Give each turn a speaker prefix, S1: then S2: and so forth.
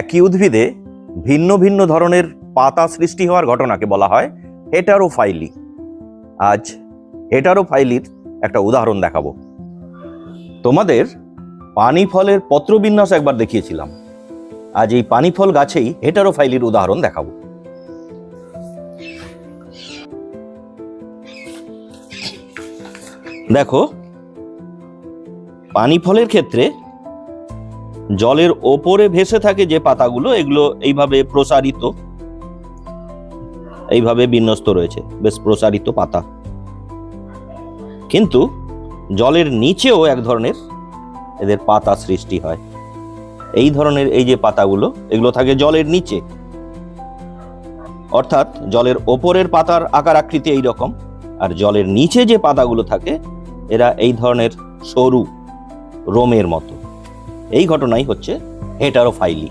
S1: একই উদ্ভিদে ভিন্ন ভিন্ন ধরনের পাতা সৃষ্টি হওয়ার ঘটনাকে বলা হয় হেটারোফাইলি। আজ হেটারোফাইলির একটা উদাহরণ দেখাবো। তোমাদের পানি ফলের পত্রবিন্যাস একবার দেখিয়েছিলাম। আজ এই পানি ফল গাছেই হেটারোফাইলির উদাহরণ দেখাবো। দেখো পানি ফলের ক্ষেত্রে জলের ওপরে ভেসে থাকে যে পাতাগুলো, এগুলো এইভাবে প্রসারিত, এইভাবে বিন্যস্ত রয়েছে, বেশ প্রসারিত পাতা। কিন্তু জলের নিচেও এক ধরনের এদের পাতা সৃষ্টি হয়। এই ধরনের এই যে পাতাগুলো, এগুলো থাকে জলের নিচে। অর্থাৎ জলের ওপরের পাতার আকার আকৃতি এই রকম আর জলের নিচে যে পাতাগুলো থাকে, এরা এই ধরনের সরু রোমের মতো। এই ঘটনাই হচ্ছে হেটারোফাইলি।